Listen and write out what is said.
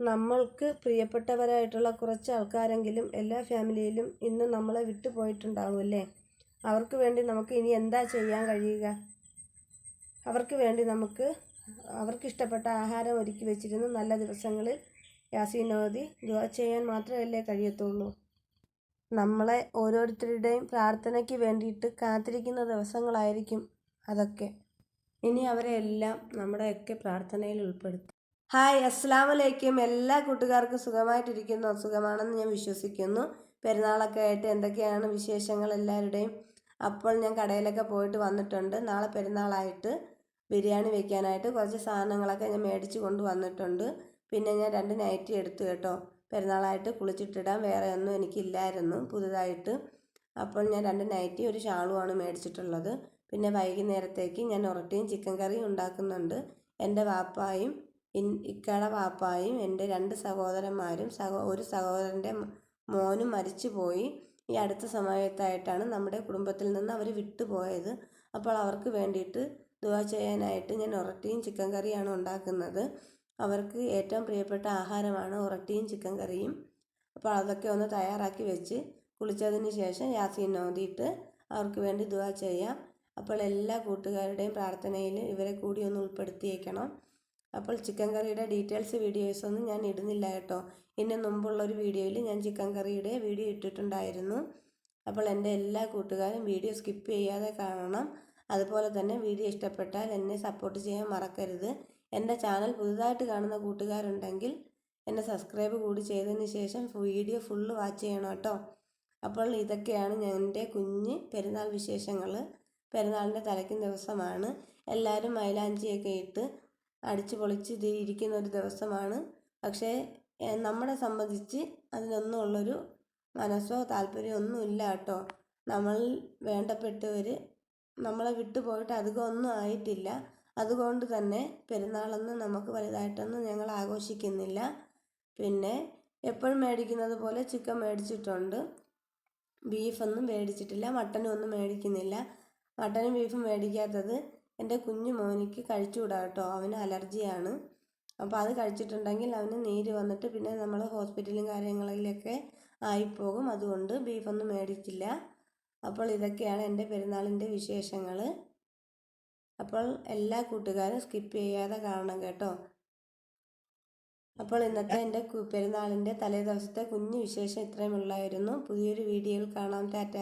നമ്മൾക്ക് പ്രിയപ്പെട്ടവരായിട്ടുള്ള കുറച്ച് ആൾക്കാരെങ്കിലും എല്ലാ ഫാമിലിയിലും ഇന്ന് നമ്മളെ വിട്ടു പോയിട്ടുണ്ടാവുമല്ലേ അവർക്ക് വേണ്ടി നമുക്ക് ഇനി എന്താ ചെയ്യാൻ കഴിയുക? അവർക്ക് വേണ്ടി നമുക്ക് അവർക്കിഷ്ടപ്പെട്ട ആഹാരം ഒരുക്കി വെച്ചിരുന്ന് നല്ല ദിവസങ്ങളിൽ യാസീനോദി ദുആ ചെയ്യാൻ മാത്രമല്ലേ കഴിയത്തുള്ളൂ. നമ്മളെ ഓരോരുത്തരുടെയും പ്രാർത്ഥനയ്ക്ക് വേണ്ടിയിട്ട് കാത്തിരിക്കുന്ന ദിവസങ്ങളായിരിക്കും അതൊക്കെ. ഇനി അവരെ എല്ലാം നമ്മുടെയൊക്കെ പ്രാർത്ഥനയിൽ ഉൾപ്പെടുത്തും. ഹായ് അസ്സാം വലൈക്കും എല്ലാ കൂട്ടുകാർക്കും സുഖമായിട്ടിരിക്കുന്നു. സുഖമാണെന്ന് ഞാൻ വിശ്വസിക്കുന്നു. പെരുന്നാളൊക്കെ ആയിട്ട് എന്തൊക്കെയാണ് വിശേഷങ്ങൾ എല്ലാവരുടെയും? അപ്പോൾ ഞാൻ കടയിലൊക്കെ പോയിട്ട് വന്നിട്ടുണ്ട്. നാളെ പെരുന്നാളായിട്ട് ബിരിയാണി വെക്കാനായിട്ട് കുറച്ച് സാധനങ്ങളൊക്കെ ഞാൻ മേടിച്ച് കൊണ്ട് വന്നിട്ടുണ്ട്. പിന്നെ ഞാൻ രണ്ട് നൈറ്റി എടുത്തു കേട്ടോ. പെരുന്നാളായിട്ട് കുളിച്ചിട്ടിടാൻ വേറെ ഒന്നും എനിക്കില്ലായിരുന്നു പുതുതായിട്ട്. അപ്പോൾ ഞാൻ രണ്ട് നൈറ്റി ഒരു ഷാളുമാണ് മേടിച്ചിട്ടുള്ളത്. പിന്നെ വൈകുന്നേരത്തേക്ക് ഞാൻ ഉറട്ടിയും ചിക്കൻ കറിയും ഉണ്ടാക്കുന്നുണ്ട്. എന്റെ വാപ്പായും ഇക്കയുടെ പാപ്പായും എന്റെ രണ്ട് സഹോദരന്മാരും സഹോ ഒരു സഹോദരന്റെ മോനും മരിച്ചുപോയി. ഈ അടുത്ത സമയത്തായിട്ടാണ് നമ്മുടെ കുടുംബത്തിൽ നിന്ന് അവർ വിട്ടുപോയത്. അപ്പോൾ അവർക്ക് വേണ്ടിയിട്ട് ദുവാ ചെയ്യാനായിട്ട് ഞാൻ ഉറട്ടിയും ചിക്കൻ കറിയാണ് ഉണ്ടാക്കുന്നത്. അവർക്ക് ഏറ്റവും പ്രിയപ്പെട്ട ആഹാരമാണ് ഉറട്ടിയും ചിക്കൻ കറിയും. അപ്പോൾ അതൊക്കെ ഒന്ന് തയ്യാറാക്കി വെച്ച് കുളിച്ചതിന് ശേഷം യാസീൻ നോദിയിട്ട് അവർക്ക് വേണ്ടി ദുവാ ചെയ്യാം. അപ്പോൾ എല്ലാ കൂട്ടുകാരുടെയും പ്രാർത്ഥനയിൽ ഇവരെ കൂടി ഒന്ന് ഉൾപ്പെടുത്തിയേക്കണം. അപ്പോൾ ചിക്കൻ കറിയുടെ ഡീറ്റെയിൽസ് വീഡിയോസ് ഒന്നും ഞാൻ ഇടുന്നില്ല കേട്ടോ. ഇതിന് മുമ്പുള്ള ഒരു വീഡിയോയിൽ ഞാൻ ചിക്കൻ കറിയുടെ വീഡിയോ ഇട്ടിട്ടുണ്ടായിരുന്നു. അപ്പോൾ എന്റെ എല്ലാ കൂട്ടുകാരും വീഡിയോ സ്കിപ്പ് ചെയ്യാതെ കാണണം. അതുപോലെ തന്നെ വീഡിയോ ഇഷ്ടപ്പെട്ടാൽ എന്നെ സപ്പോർട്ട് ചെയ്യാൻ മറക്കരുത്. എന്റെ ചാനൽ പുതുതായിട്ട് കാണുന്ന കൂട്ടുകാരുണ്ടെങ്കിൽ എന്നെ സബ്സ്ക്രൈബ് കൂടി ചെയ്തതിന് ശേഷം വീഡിയോ ഫുള്ള് വാച്ച് ചെയ്യണം കേട്ടോ. അപ്പോൾ ഇതൊക്കെയാണ് എന്റെ കുഞ്ഞ് പെരുന്നാൾ വിശേഷങ്ങൾ. പെരുന്നാളിന്റെ തലയ്ക്കും ദിവസമാണ്. എല്ലാവരും മൈലാഞ്ചിയൊക്കെ ഇട്ട് അടിച്ചു പൊളിച്ച് ഇരിക്കുന്ന ഒരു ദിവസമാണ്. പക്ഷേ നമ്മളെ സംബന്ധിച്ച് അതിനൊന്നും ഉള്ളൊരു മനസ്സോ താല്പര്യമോ ഇല്ല കേട്ടോ. നമ്മൾ വേണ്ടപ്പെട്ടവർ നമ്മളെ വിട്ടുപോയിട്ട് അധികം ഒന്നും ആയിട്ടില്ല. അതുകൊണ്ട് തന്നെ പെരുന്നാളൊന്നും നമുക്ക് വലുതായിട്ടൊന്നും ഞങ്ങൾ ആഘോഷിക്കുന്നില്ല. പിന്നെ എപ്പോഴും മേടിക്കുന്നത് പോലെ ചിക്കൻ മേടിച്ചിട്ടുണ്ട്. ബീഫൊന്നും മേടിച്ചിട്ടില്ല. മട്ടനും ഒന്നും മേടിക്കുന്നില്ല. മട്ടനും ബീഫും മേടിക്കാത്തത് എന്റെ കുഞ്ഞു മോനിക്ക് കഴിച്ചുകൂടാ കേട്ടോ. അവന് അലർജിയാണ്. അപ്പോൾ അത് കഴിച്ചിട്ടുണ്ടെങ്കിൽ അവന് നീര് വന്നിട്ട് പിന്നെ നമ്മൾ ഹോസ്പിറ്റലും കാര്യങ്ങളിലൊക്കെ ആയിപ്പോകും. അതുകൊണ്ട് ബീഫൊന്നും മേടിച്ചില്ല. അപ്പോൾ ഇതൊക്കെയാണ് എന്റെ പെരുന്നാളിന്റെ വിശേഷങ്ങൾ അപ്പോൾ എല്ലാ കൂട്ടുകാരും സ്കിപ്പ് ചെയ്യാതെ കാണണം കേട്ടോ. അപ്പോൾ ഇന്നത്തെ എന്റെ പെരുന്നാളിന്റെ തലേ ദിവസത്തെ കുഞ്ഞു വിശേഷം ഇത്രയും ഉള്ളായിരുന്നു. പുതിയൊരു വീഡിയോയിൽ കാണാം. ടാറ്റ.